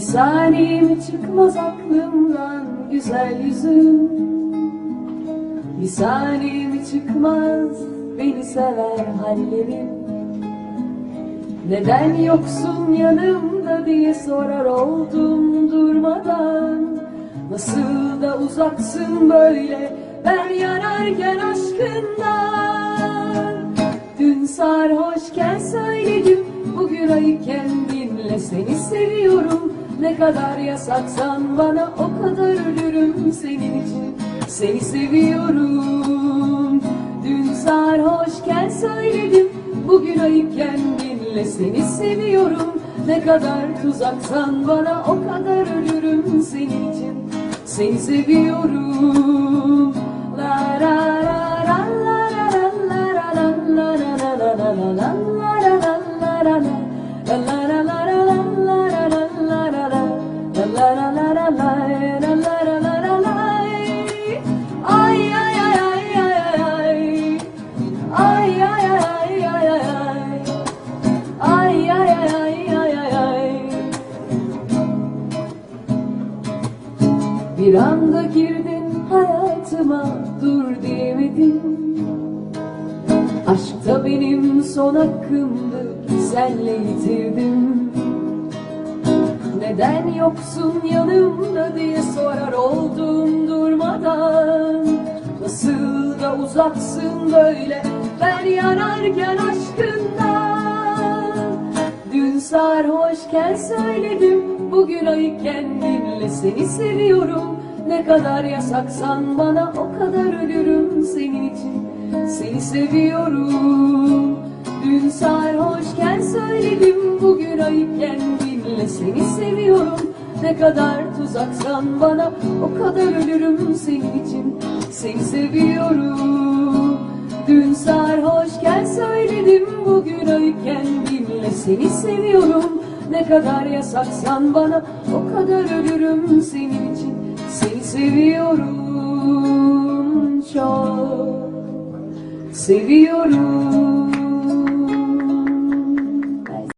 Bir saniyem çıkmaz aklımdan güzel yüzün. Bir saniyem çıkmaz beni sever hallerin Neden yoksun yanımda diye sorar oldum durmadan. Nasıl da uzaksın böyle ben yanarken aşkından. Dün sarhoşken söyledim Bugün ayıken dinle. Seni seviyorum Ne kadar yasaksan bana o kadar ölürüm senin için. Seni seviyorum. Dün sarhoşken söyledim Bugün ayıken dinle. Seni seviyorum. Ne kadar tuzaksan bana o kadar ölürüm senin için. Seni seviyorum. La la la Bir anda girdin hayatıma dur diyemedim. Aşkta benim son hakkımdı senle yitirdim. Neden yoksun yanımda diye sorar oldum durmadan. Nasıl da uzaksın böyle ben yanarken Dün sarhoşken söyledim. Bugün ayıkken dinle seni seviyorum. Ne kadar yasaksan bana o kadar ölürüm senin için. Seni seviyorum. Dün sarhoşken söyledim. Bugün ayıkken dinle seni seviyorum. Ne kadar tuzaksan bana o kadar ölürüm senin için. Seni seviyorum. Dün sarhoşken söyledim. Bugün seni seviyorum. Ne kadar yasaksan bana o kadar ölürüm senin için. Seni seviyorum çok. Seviyorum